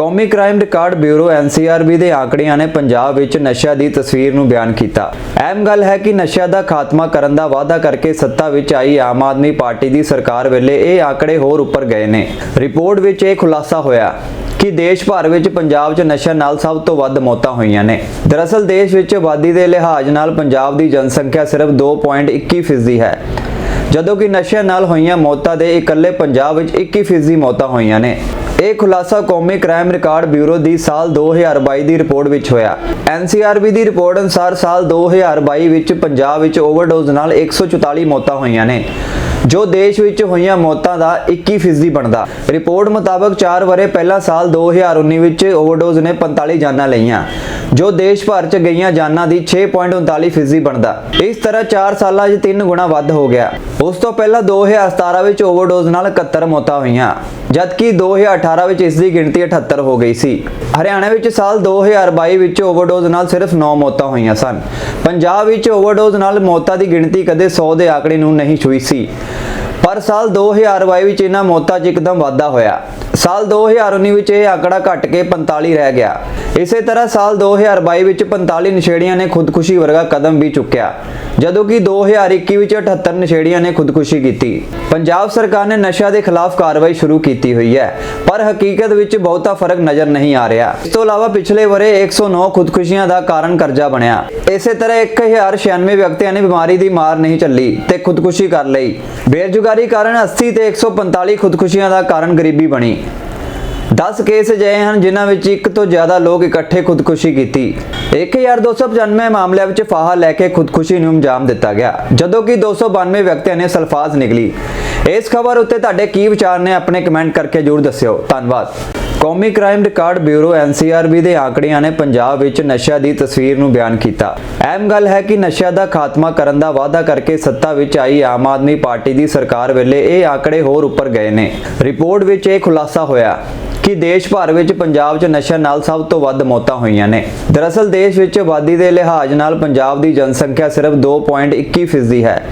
ਕੌਮੀ crime record bureau NCRB ਦੇ ਆંકੜਿਆਂ ਨੇ ਪੰਜਾਬ ਵਿੱਚ ਨਸ਼ਾ ਦੀ ਤਸਵੀਰ ਨੂੰ ਬਿਆਨ ਕੀਤਾ। ਅਹਿਮ ਗੱਲ ਹੈ ਕਿ ਨਸ਼ਾ ਦਾ ਖਾਤਮਾ ਕਰਨ ਦਾ ਵਾਅਦਾ ਕਰਕੇ ਸੱਤਾ ਵਿੱਚ ਆਈ ਆਮ ਆਦਮੀ ਪਾਰਟੀ ਦੀ ਸਰਕਾਰ ਵੇਲੇ ਇਹ ਆંકੜੇ ਹੋਰ ਉੱਪਰ ਗਏ ਨੇ। ਰਿਪੋਰਟ ਵਿੱਚ ਇਹ ਖੁਲਾਸਾ ਹੋਇਆ ਕਿ ਦੇਸ਼ ਭਰ ਵਿੱਚ ਪੰਜਾਬ 'ਚ ਨਸ਼ਾ ਨਾਲ ਸਭ ਤੋਂ ਵੱਧ ਮੌਤਾਂ ਹੋਈਆਂ ਨੇ। ਦਰਅਸਲ ਦੇਸ਼ ਵਿੱਚ ਆਬਾਦੀ ਦੇ ਲਿਹਾਜ਼ ਨਾਲ ਪੰਜਾਬ ਦੀ ਜਨਸੰਖਿਆ ਸਿਰਫ 2.21 ਫੀਸਦੀ ਹੈ, ਜਦੋਂ ਕਿ ਨਸ਼ਿਆਂ ਨਾਲ ਹੋਈਆਂ ਮੌਤਾਂ ਦੇ ਇਕੱਲੇ ਪੰਜਾਬ ਵਿੱਚ 21 ਫੀਸਦੀ ਮੌਤਾਂ ਹੋਈਆਂ ਨੇ। ਇਹ ਖੁਲਾਸਾ ਕੌਮੀ ਕ੍ਰਾਈਮ ਰਿਕਾਰਡ ਬਿਊਰੋ ਦੀ ਸਾਲ 2022 ਦੀ ਰਿਪੋਰਟ ਵਿੱਚ ਹੋਇਆ। ਐਨਸੀਆਰਬੀ ਦੀ ਰਿਪੋਰਟ ਅਨੁਸਾਰ ਸਾਲ 2022 ਵਿੱਚ ਪੰਜਾਬ ਵਿੱਚ ਓਵਰਡੋਜ਼ ਨਾਲ 144 ਮੌਤਾਂ ਹੋਈਆਂ ਨੇ, ਜੋ ਦੇਸ਼ ਵਿੱਚ ਹੋਈਆਂ ਮੌਤਾਂ ਦਾ 21 ਫੀਸਦੀ ਬਣਦਾ। ਰਿਪੋਰਟ ਮੁਤਾਬਕ 4 ਵਰੇ ਪਹਿਲਾਂ ਸਾਲ 2019 ਵਿੱਚ ਓਵਰਡੋਜ਼ ਨੇ 45 ਜਾਨਾਂ ਲਈਆਂ, ਜੋ ਦੇਸ਼ ਭਰ 'ਚ ਗਈਆਂ ਜਾਨਾਂ ਦੀ 6.39 ਫੀਸਦੀ ਬਣਦਾ। ਇਸ ਤਰ੍ਹਾਂ 4 ਸਾਲਾਂ 'ਚ 3 ਗੁਣਾ ਵੱਧ ਹੋ ਗਿਆ। ਉਸ ਤੋਂ ਪਹਿਲਾਂ 2017 ਵਿੱਚ ਓਵਰਡੋਜ਼ ਨਾਲ 71 ਮੌਤਾਂ ਹੋਈਆਂ। ਜਦਕਿ 2018 ਵਿੱਚ ਇਸ ਦੀ ਗਿਣਤੀ 78 ਹੋ ਗਈ ਸੀ। ਹਰਿਆਣਾ ਵਿੱਚ ਸਾਲ 2022 ਵਿੱਚ ਓਵਰਡੋਜ਼ ਨਾਲ ਸਿਰਫ 9 ਮੌਤਾਂ ਹੋਈਆਂ ਸਨ। ਪੰਜਾਬ ਵਿੱਚ ਓਵਰਡੋਜ਼ ਨਾਲ ਮੌਤਾਂ ਦੀ ਗਿਣਤੀ ਕਦੇ 100 ਦੇ ਆંકੜੇ ਨੂੰ ਨਹੀਂ ਛੂਈ ਸੀ। ਪਰ ਸਾਲ 2022 ਵਿੱਚ ਇਹਨਾਂ ਮੌਤਾਂ 'ਚ ਇੱਕਦਮ ਵਾਧਾ ਹੋਇਆ। ਸਾਲ 2019 ਵਿੱਚ ਇਹ ਆંકੜਾ ਘਟ ਕੇ 45 ਰਹਿ ਗਿਆ। ਇਸੇ ਤਰ੍ਹਾਂ ਸਾਲ 2022 ਵਿੱਚ 45 ਨਸ਼ੇੜੀਆਂ ਨੇ ਖੁਦਕੁਸ਼ੀ ਵਰਗਾ ਕਦਮ ਵੀ ਚੁੱਕਿਆ, ਜਦੋਂ ਕਿ 2021 ਵਿੱਚ 78 ਨਸ਼ੇੜੀਆਂ ਨੇ ਖੁਦਕੁਸ਼ੀ ਕੀਤੀ। ਪੰਜਾਬ ਸਰਕਾਰ ਨੇ ਨਸ਼ਾ ਦੇ ਖਿਲਾਫ ਕਾਰਵਾਈ ਸ਼ੁਰੂ ਕੀਤੀ ਹੋਈ ਹੈ, ਪਰ ਹਕੀਕਤ ਵਿੱਚ ਬਹੁਤਾ ਫ਼ਰਕ ਨਜ਼ਰ ਨਹੀਂ ਆ ਰਿਹਾ। ਇਸ ਤੋਂ ਇਲਾਵਾ ਪਿਛਲੇ ਵਰੇ 109 ਖੁਦਕੁਸ਼ੀਆਂ ਦਾ ਕਾਰਨ ਕਰਜ਼ਾ ਬਣਿਆ। ਇਸੇ ਤਰ੍ਹਾਂ 1096 ਵਿਅਕਤੀਆਂ ਨੇ ਬਿਮਾਰੀ ਦੀ ਮਾਰ ਨਹੀਂ ਝੱਲੀ ਤੇ ਖੁਦਕੁਸ਼ੀ ਕਰ ਲਈ। ਬੇਰੁਜ਼ਗਾਰੀ ਕਾਰਨ 80 ਤੇ 145 ਖੁਦਕੁਸ਼ੀਆਂ ਦਾ ਕਾਰਨ ਗਰੀਬੀ ਬਣੀ। 10 ਕੇਸ ਅਜਿਹੇ ਹਨ ਜਿਨ੍ਹਾਂ ਵਿੱਚ ਇੱਕ ਤੋਂ ਜ਼ਿਆਦਾ ਲੋਕ ਇਕੱਠੇ ਖੁਦਕੁਸ਼ੀ ਕੀਤੀ। 1295 ਮਾਮਲਿਆਂ ਵਿੱਚ ਫਾਹਾ ਲੈ ਕੇ ਖੁਦਕੁਸ਼ੀ ਨੂੰ ਅੰਜਾਮ ਦਿੱਤਾ ਗਿਆ। ਜਦੋਂ ਕਿ 292 ਵਿਅਕਤੀਆਂ ਨੇ ਸਲਫਾਜ਼ ਨਿਕਲੀ। ਇਸ ਖਬਰ ਉੱਤੇ ਤੁਹਾਡੇ ਕੀ ਵਿਚਾਰ ਨੇ ਆਪਣੇ ਕਮੈਂਟ ਕਰਕੇ ਜਰੂਰ ਦੱਸਿਓ। ਧੰਨਵਾਦ। ਕੌਮੀ ਕ੍ਰਾਈਮ ਰਿਕਾਰਡ ਬਿਊਰੋ ਐਨਸੀਆਰਬੀ ਦੇ ਆંકੜਿਆਂ ਨੇ ਪੰਜਾਬ ਵਿੱਚ ਨਸ਼ਾ ਦੀ ਤਸਵੀਰ ਨੂੰ ਬਿਆਨ ਕੀਤਾ। ਅਹਿਮ ਗੱਲ ਹੈ ਕਿ ਨਸ਼ਾ ਦਾ ਖਾਤਮਾ ਕਰਨ ਦਾ ਵਾਅਦਾ ਕਰਕੇ ਸੱਤਾ ਵਿੱਚ ਆਈ ਆਮ ਆਦਮੀ ਪਾਰਟੀ ਦੀ ਸਰਕਾਰ ਵੇਲੇ ਇਹ ਆંકੜੇ ਹੋਰ ਉੱਪਰ ਗਏ ਨੇ। ਰਿਪੋਰਟ ਵਿੱਚ ਇਹ ਖੁਲਾਸਾ ਹੋਇਆ। ਕਿ ਦੇਸ਼ ਭਰ ਵਿੱਚ ਪੰਜਾਬ 'ਚ ਨਸ਼ਾ ਨਾਲ ਸਭ ਤੋਂ ਵੱਧ ਮੌਤਾਂ ਹੋਈਆਂ ਨੇ। ਦਰਅਸਲ ਦੇਸ਼ ਵਿੱਚ ਆਬਾਦੀ ਦੇ ਲਿਹਾਜ਼ ਨਾਲ ਪੰਜਾਬ ਦੀ ਜਨਸੰਖਿਆ ਸਿਰਫ 2.21 ਫੀਸਦੀ ਹੈ।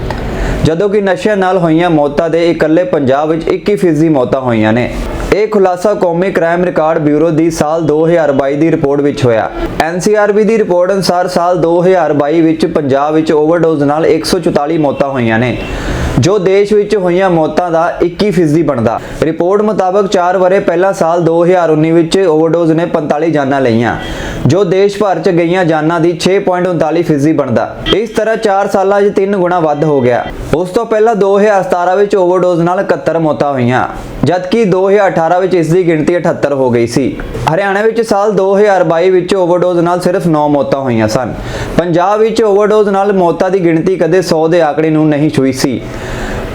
ਜਦੋਂ ਕਿ ਨਸ਼ਿਆਂ ਨਾਲ ਹੋਈਆਂ ਮੌਤਾਂ ਦੇ ਇਕੱਲੇ ਪੰਜਾਬ ਵਿੱਚ 21 ਫੀਸਦੀ ਮੌਤਾਂ ਹੋਈਆਂ ਨੇ। ਇਹ ਖੁਲਾਸਾ ਕੌਮੀ ਕ੍ਰਾਈਮ ਰਿਕਾਰਡ ਬਿਊਰੋ ਦੀ ਸਾਲ 2022 ਦੀ ਰਿਪੋਰਟ ਵਿੱਚ ਹੋਇਆ। ਐਨਸੀਆਰਬੀ ਦੀ ਰਿਪੋਰਟ ਅਨੁਸਾਰ ਸਾਲ 2022 ਵਿੱਚ ਪੰਜਾਬ ਵਿੱਚ ਓਵਰਡੋਜ਼ ਨਾਲ 144 ਮੌਤਾਂ ਹੋਈਆਂ ਨੇ। ਜੋ ਦੇਸ਼ ਵਿੱਚ ਹੋਈਆਂ ਮੌਤਾਂ ਦਾ 21 ਫੀਸਦੀ ਬਣਦਾ। ਰਿਪੋਰਟ ਮੁਤਾਬਕ 4 ਵਰੇ ਪਹਿਲਾਂ ਸਾਲ 2019 ਵਿੱਚ ਓਵਰਡੋਜ਼ ਨੇ 45 ਜਾਨਾਂ ਲਈਆਂ। ਜੋ ਦੇਸ਼ ਭਰ 'ਚ ਗਈਆਂ ਜਾਨਾਂ ਦੀ 6.39 ਫੀਸਦੀ ਬਣਦਾ। ਇਸ ਤਰ੍ਹਾਂ 4 ਸਾਲਾਂ 'ਚ 3 ਗੁਣਾ ਵੱਧ ਹੋ ਗਿਆ। ਉਸ ਤੋਂ ਪਹਿਲਾਂ 2017 ਵਿੱਚ ਓਵਰਡੋਜ਼ ਨਾਲ 71 ਮੌਤਾਂ ਹੋਈਆਂ, ਜਦਕਿ 2018 ਵਿੱਚ ਇਸ ਦੀ ਗਿਣਤੀ 78 ਹੋ ਗਈ ਸੀ। ਹਰਿਆਣਾ ਵਿੱਚ ਸਾਲ 2022 ਵਿੱਚ ਓਵਰਡੋਜ਼ ਨਾਲ ਸਿਰਫ 9 ਮੌਤਾਂ ਹੋਈਆਂ ਸਨ। ਪੰਜਾਬ ਵਿੱਚ ਓਵਰਡੋਜ਼ ਨਾਲ ਮੌਤਾਂ ਦੀ ਗਿਣਤੀ ਕਦੇ 100 ਦੇ ਆંકੜੇ ਨੂੰ ਨਹੀਂ ਛੂਈ ਸੀ।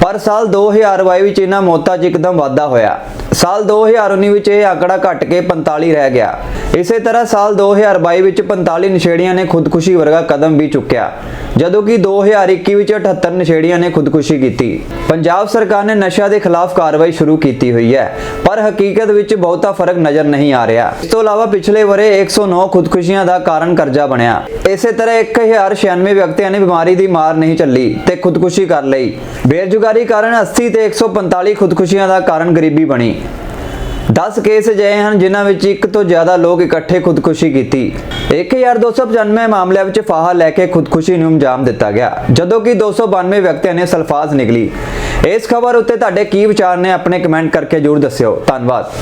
ਪਰ ਸਾਲ 2022 ਵਿੱਚ ਇਹਨਾਂ ਮੌਤਾਂ 'ਚ ਇੱਕਦਮ ਵਾਧਾ ਹੋਇਆ। ਸਾਲ 2019 ਵਿੱਚ ਇਹ ਆંકੜਾ ਘਟ ਕੇ 45 ਰਹਿ ਗਿਆ। ਇਸੇ ਤਰ੍ਹਾਂ ਸਾਲ 2022 ਵਿੱਚ 45 ਨਸ਼ੇੜੀਆਂ ਨੇ ਖੁਦਕੁਸ਼ੀ ਵਰਗਾ ਕਦਮ ਵੀ ਚੁੱਕਿਆ। ਜਦੋਂ ਕਿ 2021 ਵਿੱਚ 78 ਨਸ਼ੇੜੀਆਂ ਨੇ ਖੁਦਕੁਸ਼ੀ ਕੀਤੀ। ਪੰਜਾਬ ਸਰਕਾਰ ਨੇ ਨਸ਼ਾ ਦੇ ਖਿਲਾਫ ਕਾਰਵਾਈ ਸ਼ੁਰੂ ਕੀਤੀ ਹੋਈ ਹੈ, ਪਰ ਹਕੀਕਤ ਵਿੱਚ ਬਹੁਤਾ ਫ਼ਰਕ ਨਜ਼ਰ ਨਹੀਂ ਆ ਰਿਹਾ। ਇਸ ਤੋਂ ਇਲਾਵਾ ਪਿਛਲੇ ਵਰੇ 109 ਖੁਦਕੁਸ਼ੀਆਂ ਦਾ ਕਾਰਨ ਕਰਜ਼ਾ ਬਣਿਆ। ਇਸੇ ਤਰ੍ਹਾਂ 1096 ਵਿਅਕਤੀਆਂ ਨੇ ਬਿਮਾਰੀ ਦੀ ਮਾਰ ਨਹੀਂ ਝੱਲੀ ਤੇ ਖੁਦਕੁਸ਼ੀ ਕਰ ਲਈ। ਬੇਰੁਜ਼ਗਾਰੀ ਕਾਰਨ 80 ਤੇ 145 ਖੁਦਕੁਸ਼ੀਆਂ ਦਾ ਕਾਰਨ ਗਰੀਬੀ ਬਣੀ। 10 ਕੇਸ ਅਜਿਹੇ ਹਨ ਜਿਨ੍ਹਾਂ ਵਿੱਚ ਇੱਕ ਤੋਂ ਜ਼ਿਆਦਾ ਲੋਕ ਇਕੱਠੇ ਖੁਦਕੁਸ਼ੀ ਕੀਤੀ। 1295 ਮਾਮਲਿਆਂ ਵਿੱਚ ਫਾਹਾ ਲੈ ਕੇ ਖੁਦਕੁਸ਼ੀ ਨੂੰ ਅੰਜਾਮ ਦਿੱਤਾ ਗਿਆ। ਜਦੋਂ ਕਿ 292 ਵਿਅਕਤੀਆਂ ਨੇ ਸਲਫਾਜ਼ ਨਿਕਲੀ। ਇਸ ਖਬਰ ਉੱਤੇ ਤੁਹਾਡੇ ਕੀ ਵਿਚਾਰ ਨੇ, ਆਪਣੇ ਕਮੈਂਟ ਕਰਕੇ ਜਰੂਰ ਦੱਸਿਓ। ਧੰਨਵਾਦ।